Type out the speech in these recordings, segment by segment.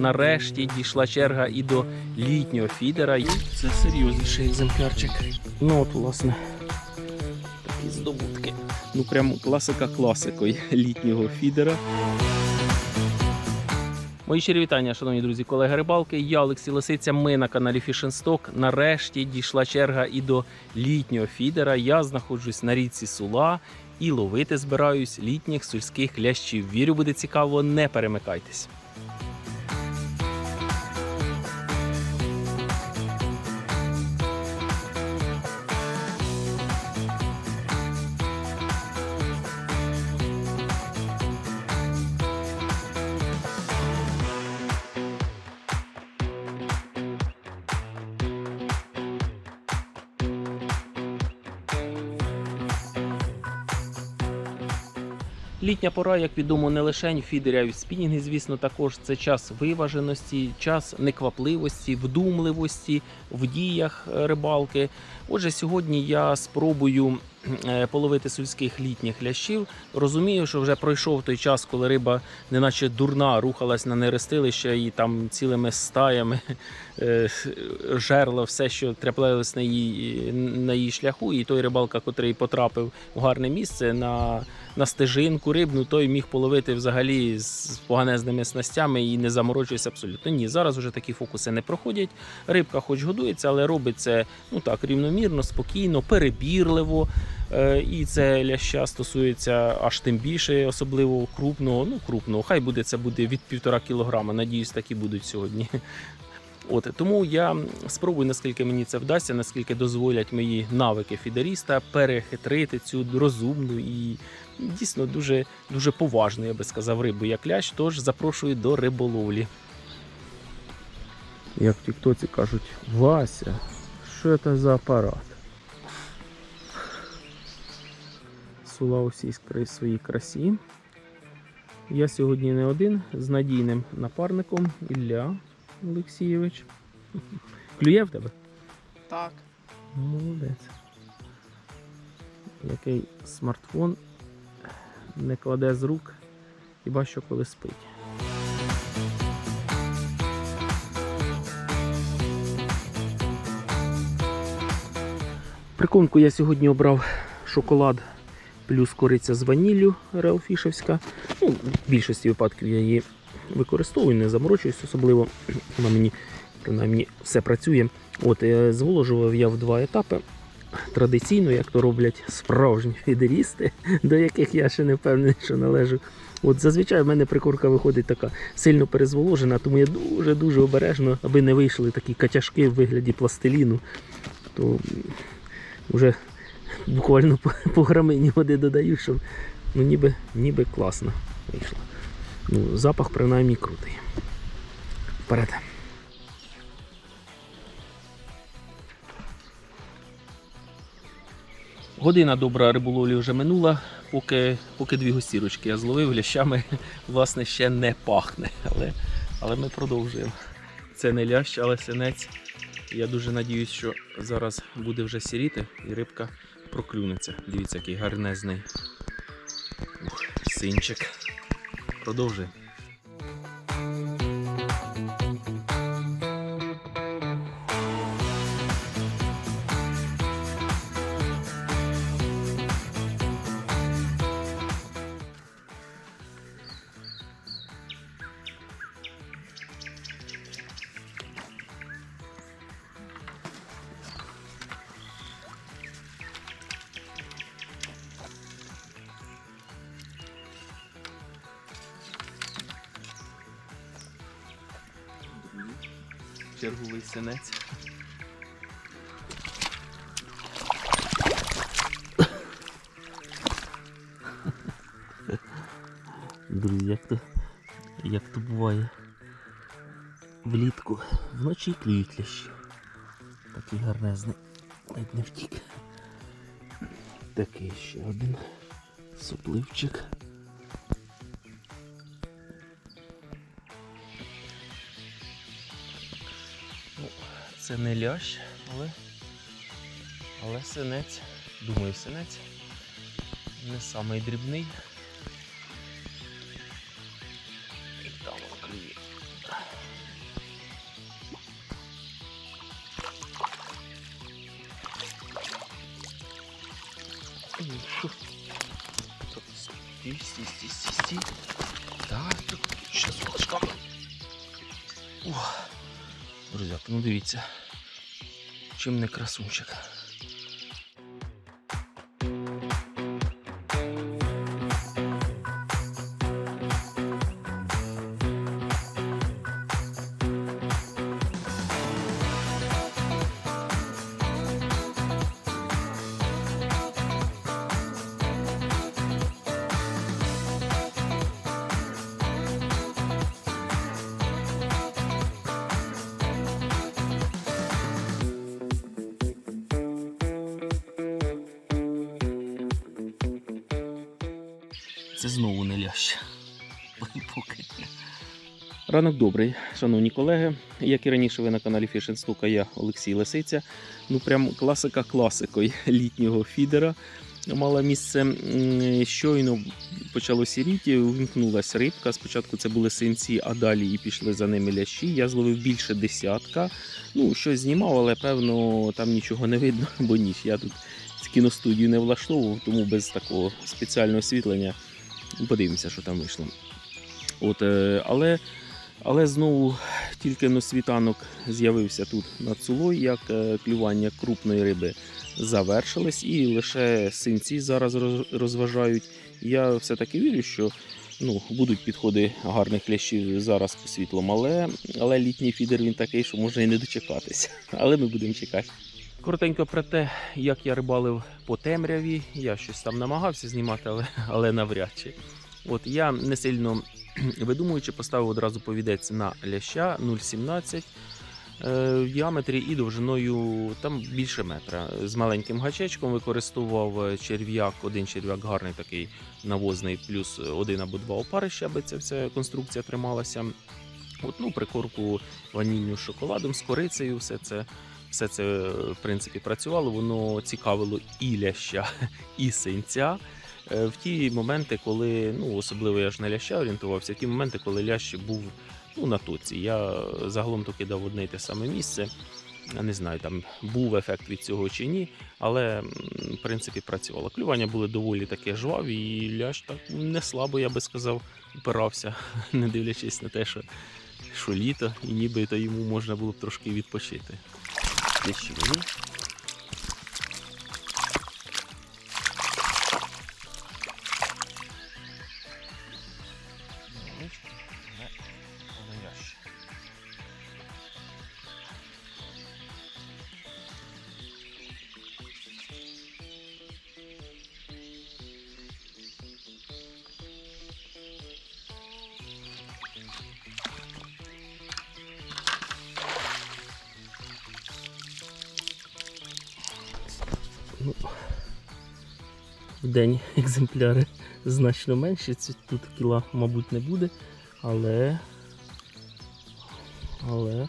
Нарешті дійшла черга і до літнього фідера. Це серйозніший екземплярчик. Ну от, власне, такі здобутки. Ну прям класика класикою літнього фідера. Мої щирі вітання, шановні друзі, колеги рибалки. Я Олексій Лисиця. Ми на каналі Fishing Stock. Нарешті дійшла черга і до літнього фідера. Я знаходжусь на річці Сула і ловити збираюсь літніх сільських лящів. Вірю, буде цікаво, не перемикайтесь. Літня пора, як відомо, не лише фідеря і спінінги, звісно, також це час виваженості, час неквапливості, вдумливості в діях е, рибалки. Отже, сьогодні я спробую половити сільських літніх лящів. Розумію, що вже пройшов той час, коли риба, неначе дурна, рухалась на нерестилище і там цілими стаями е, жерла все, що траплялось на її, на її шляху. І той рибалка, котрий потрапив у гарне місце на на стежинку рибну, той міг половити взагалі з поганезними снастями і не заморочується абсолютно. Ні, зараз вже такі фокуси не проходять. Рибка хоч годується, але робить це ну так рівномірно, спокійно, перебірливо. Е, І це ляща стосується аж тим більше, особливо крупного. Ну, крупного, хай буде це буде від півтора кілограма. Надіюсь, такі будуть сьогодні. От тому я спробую, наскільки мені це вдасться, наскільки дозволять мої навики фідеріста перехитрити цю розумну і дійсно дуже, дуже поважну, я би сказав, рибу як лящ. Тож запрошую до риболовлі. Як в Тіктоці кажуть, Вася, що це за апарат? Сула у всій своїй красі. Я сьогодні не один з надійним напарником Ілля Олексійович. Клює в тебе? Так. Молодець. Який смартфон не кладе з рук, хіба що коли спить. Прикормку я сьогодні обрав шоколад плюс кориця з ваніллю реалфішевська. Ну, в більшості випадків я її використовую, не заморочуюсь особливо. Вона мені принаймні все працює. От е, зволожував я в два етапи. Традиційно, як то роблять справжні фідерісти, до яких я ще не впевнений, що належу. От зазвичай в мене прикорка виходить така сильно перезволожена, тому я дуже-дуже обережно, аби не вийшли такі катяшки в вигляді пластиліну, то вже буквально по, по грамині води додаю, що ну, ніби, ніби класно вийшло. Ну, запах принаймні крутий. Вперед. Година добра риболовлі вже минула, поки, поки дві гостірочки я зловив, лящами власне ще не пахне. Але, але ми продовжуємо. Це не лящ, але синець. Я дуже надіюсь, що зараз буде вже сіріти і рибка проклюнеться. Дивіться, який гарнезний синчик. Продовжуємо. Черговий синець. Друзі, як то, як то буває влітку вночі клюють лящі. Такий гарнезний. Ледь не втік. Такий ще один сопливчик. це не лящ, але але синець, думаю, синець не самий дрібний. І там клює. Стій, стій, стій, стій, стій. Так, тут ще з ложками. Ух друзі, ну дивіться, чим не красунчик. Це знову не лящ. Поки. Ранок добрий, шановні колеги. Як і раніше, ви на каналі Фішен Стука, я Олексій Лисиця. Ну, прям класика класикою літнього фідера мала місце. Щойно почало сіріти, увімкнулася рибка. Спочатку це були синці, а далі і пішли за ними лящі. Я зловив більше десятка. Ну, щось знімав, але певно там нічого не видно, бо ніч. Я тут кіностудію не влаштовував, тому без такого спеціального освітлення подивимося, що там вийшло. От, е, але, але знову тільки на світанок з'явився тут над Цулою, як е, клювання крупної риби завершилось, і лише синці зараз розважають. Я все-таки вірю, що ну, будуть підходи гарних лящів зараз світлом, але, але літній фідер він такий, що може і не дочекатися. Але ми будемо чекати. Коротенько про те, як я рибалив по темряві. Я щось там намагався знімати, але, але навряд чи. От я не сильно видумуючи, поставив одразу повідець на ляща 0,17 е, в діаметрі і довжиною там більше метра. З маленьким гачечком використовував е, черв'як, один черв'як гарний такий навозний, плюс один або два опарища, аби ця вся конструкція трималася. От, ну, прикорку ванільню з шоколадом, з корицею, все це. Все це е, в принципі працювало, воно цікавило і ляща, і синця. Е, В ті моменти, коли ну особливо я ж на ляща орієнтувався, в ті моменти, коли лящ був ну, на тоці. Я загалом то кидав одне й те саме місце. Не знаю, там був ефект від цього чи ні, але в принципі працювало. Клювання були доволі таке жваві, і лящ так не слабо, я би сказав, опирався, не дивлячись на те, що, що літо, і ніби то йому можна було б трошки відпочити. Лящові. Ну, день екземпляри значно менші. Тут кіла, мабуть, не буде, але. Але.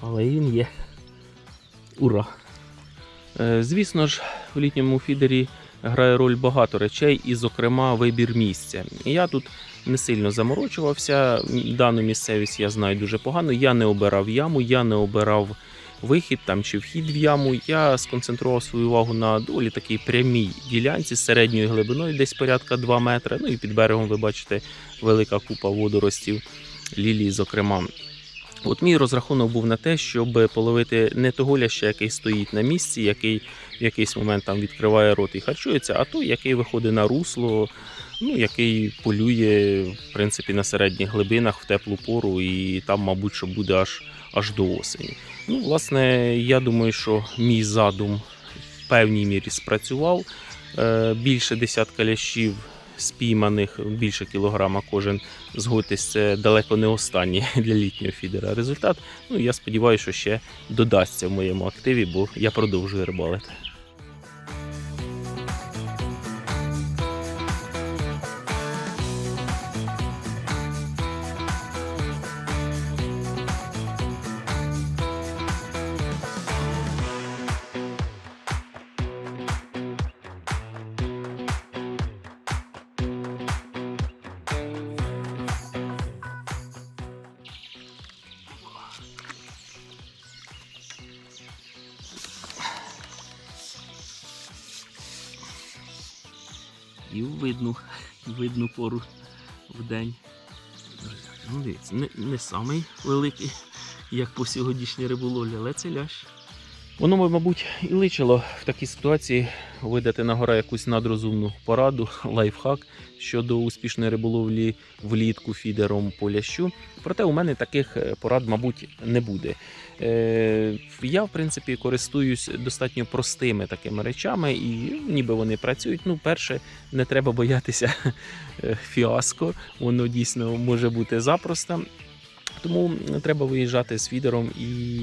Але він є. Ура! Е, Звісно ж, в літньому фідері грає роль багато речей, і, зокрема, вибір місця. Я тут не сильно заморочувався. Дану місцевість я знаю дуже погано. Я не обирав яму, я не обирав вихід там чи вхід в яму. Я сконцентрував свою увагу на доволі такій прямій ділянці з середньою глибиною, десь порядка 2 метри. Ну і під берегом ви бачите велика купа водоростів, лілії, зокрема. От мій розрахунок був на те, щоб половити не того ляща, який стоїть на місці, який в якийсь момент там відкриває рот і харчується, а той, який виходить на русло, ну, який полює в принципі на середніх глибинах в теплу пору, і там, мабуть, що буде аж, аж до осені. Ну, власне, я думаю, що мій задум в певній мірі спрацював. Е, Більше десятка лящів спійманих, більше кілограма кожен. Згодьтесь, це далеко не останній для літнього фідера результат. Ну, я сподіваюся, що ще додасться в моєму активі, бо я продовжую рибалити. І в видну, видну пору в день. Ну, дивіться, не, не самий великий як по сьогоднішній риболовлі, але це лящ. Воно, мабуть, і личило в такій ситуації видати на гора якусь надрозумну пораду, лайфхак щодо успішної риболовлі влітку фідером по лящу. Проте у мене таких е, порад, мабуть, не буде. Е, я, в принципі, користуюсь достатньо простими такими речами, і ніби вони працюють. Ну, перше, не треба боятися е, фіаско, воно дійсно може бути запросто. Тому треба виїжджати з фідером і,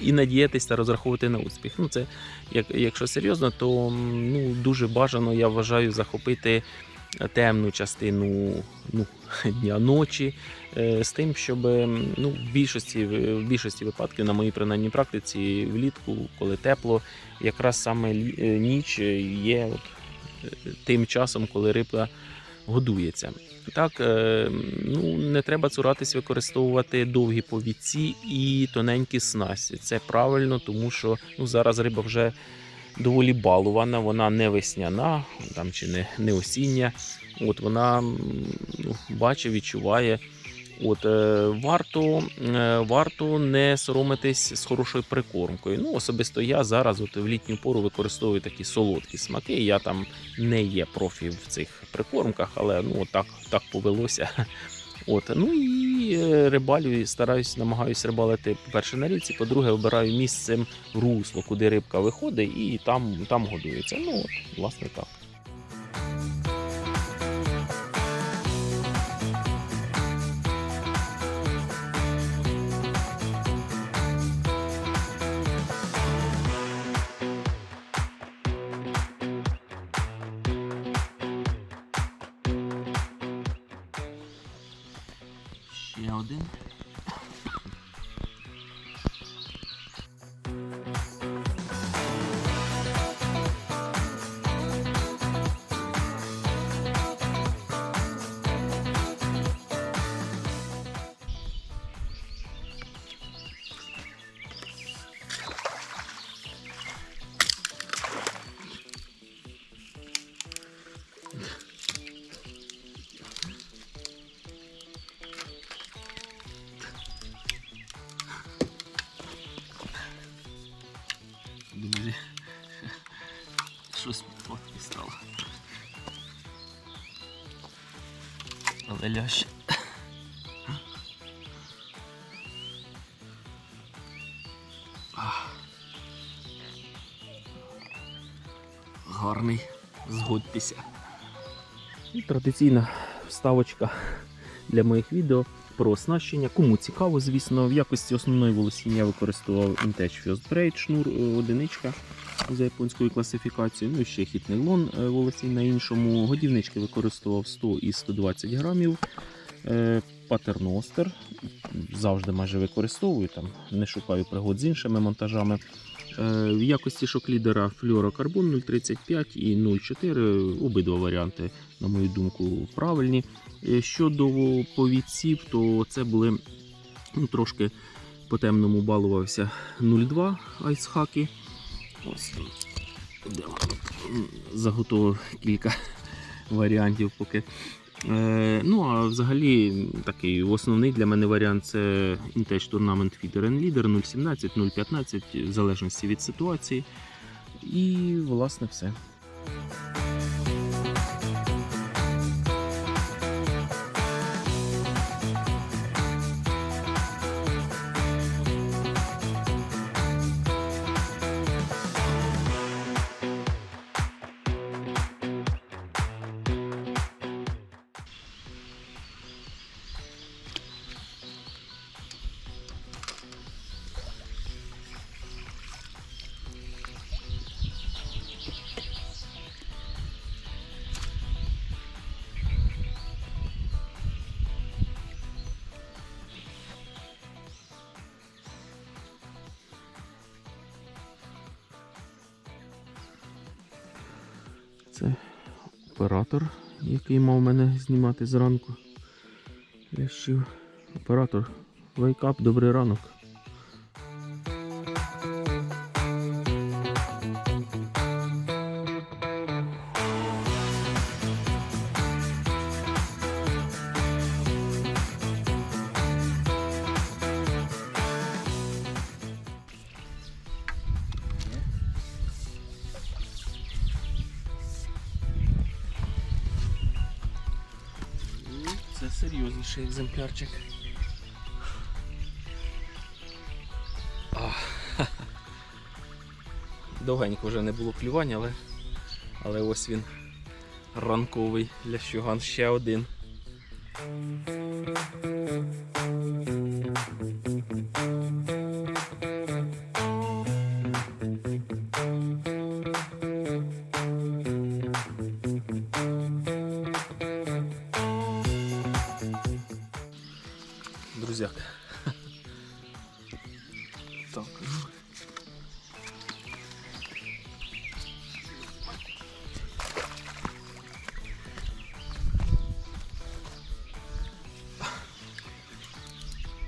і, надіятися та розраховувати на успіх. Ну, це, як, якщо серйозно, то ну, дуже бажано, я вважаю, захопити темну частину ну, дня ночі е, з тим, щоб ну, в, більшості, в більшості випадків, на моїй принаймній практиці, влітку, коли тепло, якраз саме е, ніч є от, е, тим часом, коли рибка годується. Так, е, ну, не треба цуратись використовувати довгі повідці і тоненькі снасті. Це правильно, тому що ну, зараз риба вже доволі балувана, вона не весняна там, чи не, не осіння. От вона ну, бачить, відчуває. От, е, варто, е, варто не соромитись з хорошою прикормкою. Ну, особисто я зараз от, в літню пору використовую такі солодкі смаки. Я там не є профі в цих прикормках, але ну, так, так повелося. От, ну і е, рибалю, стараюсь, намагаюсь рибалити, по-перше, на річці, по-друге, обираю місцем русло, куди рибка виходить, і там, там годується. Ну, от, власне так. Ще Лящ. Гарний, згодьтеся. І традиційна вставочка для моїх відео про оснащення. Кому цікаво, звісно, в якості основної волосіння я використовував Intech First шнур е, одиничка за японською класифікацією. Ну і ще хіт нейлон е, волосінь на іншому. Годівнички використовував 100 і 120 грамів. Е, Патерностер завжди майже використовую, там не шукаю пригод з іншими монтажами. Е, В якості шок-лідера флюорокарбон 0,35 і 0,4 обидва варіанти, на мою думку, правильні. Щодо повідців, то це були ну, трошки по темному балувався 0,2 айсхаки. Ось заготовив кілька варіантів поки. Е, ну, а взагалі, такий основний для мене варіант це Intech Tournament Feeder and Leader 0,17, 0,15, в залежності від ситуації. І, власне, все. Це оператор, який мав мене знімати зранку. Лящів. Оператор, вейкап, добрий ранок. Посерйозніший екземплярчик. Довгенько вже не було клювань, але, але ось він ранковий лящуган ще один. Друзяк. Так.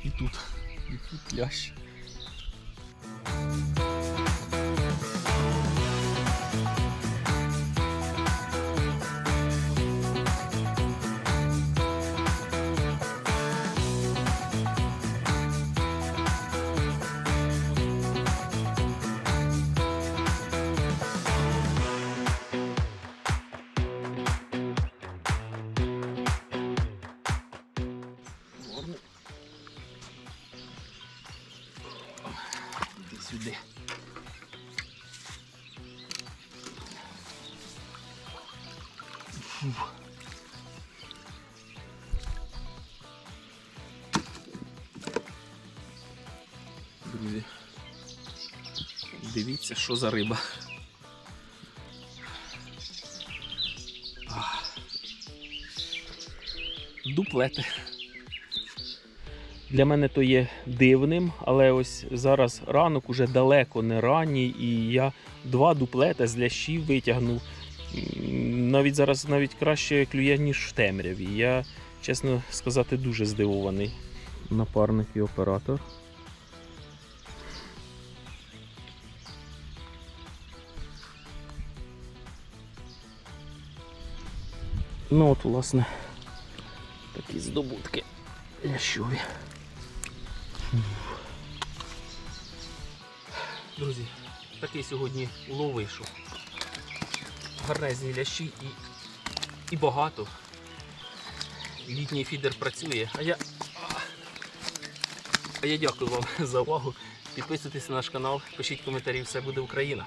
І тут, і тут лящ. Дивіться, що за риба. Дуплети. Для мене то є дивним, але ось зараз ранок уже далеко не ранній, і я два дуплета з лящів витягнув. Навіть зараз навіть краще клює, ніж в темряві. Я, чесно сказати, дуже здивований. Напарник і оператор. Ну от, власне, такі здобутки лящові. Друзі, такий сьогодні улов вийшов. Гарнезні лящі і, і багато. Літній фідер працює, а я. А я дякую вам за увагу. Підписуйтесь на наш канал, пишіть коментарі, все буде Україна.